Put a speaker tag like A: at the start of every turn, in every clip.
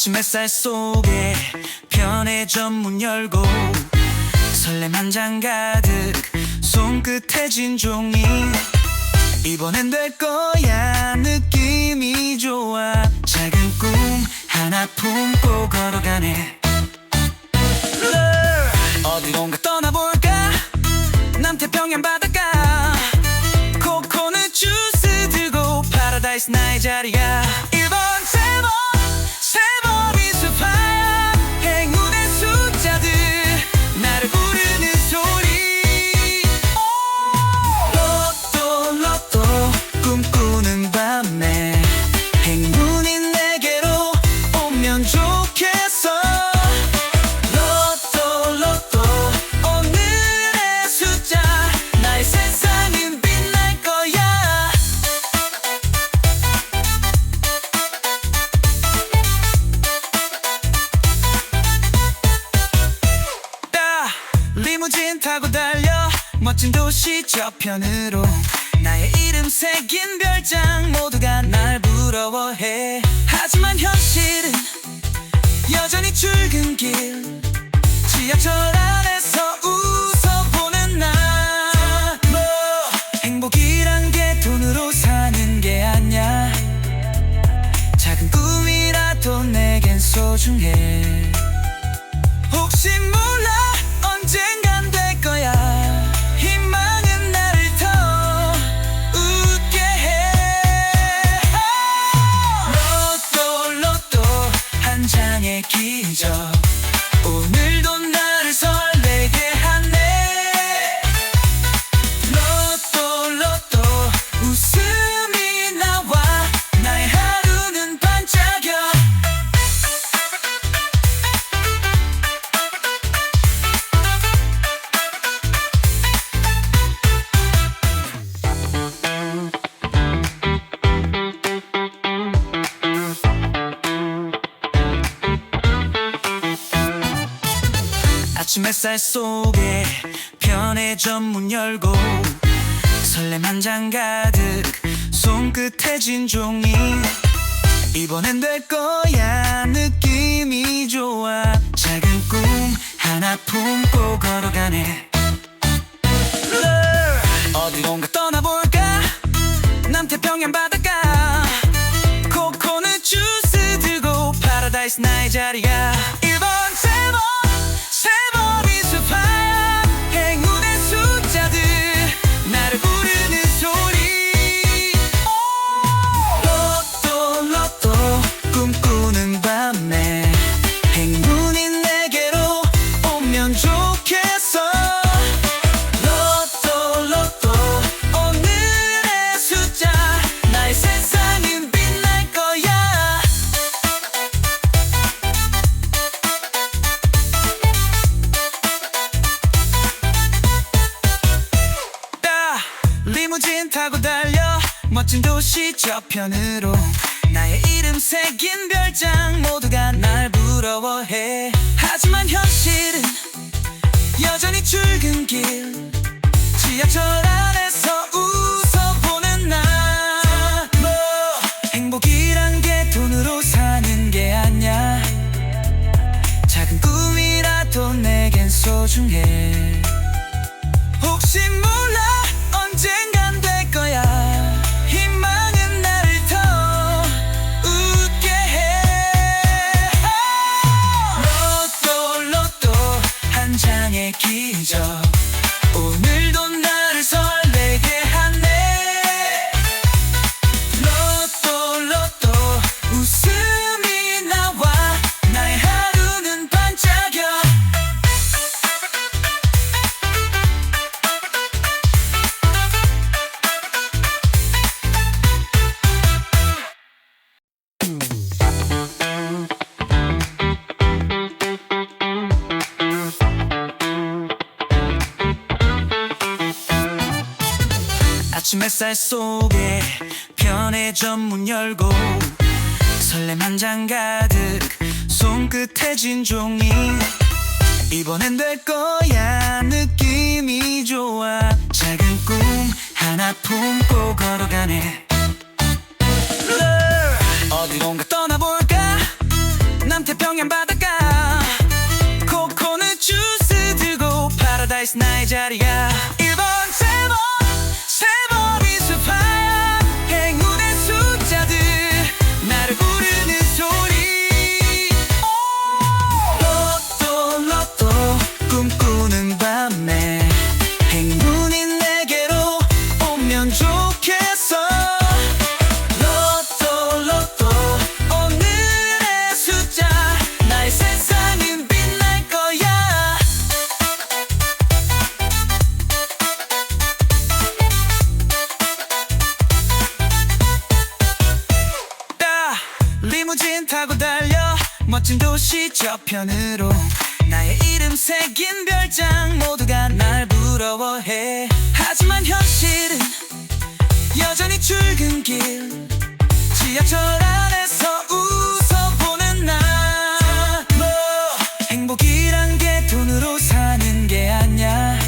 A: 아침 햇살 속에 편의점 문 열고 설렘 한 장 가득 손끝에 진 종이. 이번엔 될 거야 느낌이 좋아. 작은 꿈 하나 품고 걸어가네. 어디론가 떠나볼까? 남태평양 바닷가. 코코넛 주스 들고 파라다이스 나의 자리야 리무진 타고 달려. 멋진 도시 저편으로. 나의 이름 새긴 별장. 모두가 날 부러워해. 하지만 현실은 여전히 출근길. 지하철 안에서 웃어보는 나뭐 행복이란 게 돈으로 사는 게 아냐 작은 꿈이라도 내겐 소중해 햇살 속에 편의점 문 열고 설렘 한 장 가득 손끝에 진 종이. 이번엔 될 거야 느낌이 좋아. 작은 꿈 하나 품고 걸어가네. 어디론가 떠나볼까? 남태평양 바닷가. 코코넛 주스 들고 파라다이스 나의 자리야 리무진 타고 달려 멋진 도시 저편으로 나의 이름 새긴 별장 모두가 날 부러워해. 하지만 현실은 여전히 출근길 지하철 안에서 웃어보는 나 뭐 행복이란 게 돈으로 사는 게 아냐 작은 꿈이라도 내겐 소중해 아침 햇살 속에 편의점 문 열고 설렘 한 장 가득 손끝에 진 종이. 이번엔 될 거야. 느낌이 좋아. 작은 꿈 하나 품고 걸어가네. 어디론가 떠나볼까? 남태평양 바닷가. 코코넛 주스 들고 파라다이스 나의 자리야. 멋진 도시 저편으로 나의 이름 새긴 별장 모두가 날 부러워해. 하지만 현실은 여전히 출근길 지하철 안에서 웃어보는 나뭐 행복이란 게 돈으로 사는 게 아냐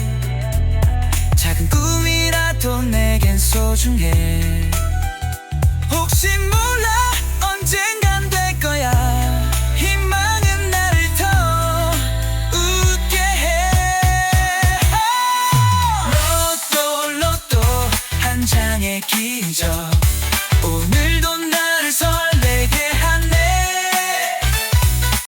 A: 작은 꿈이라도 내겐 소중해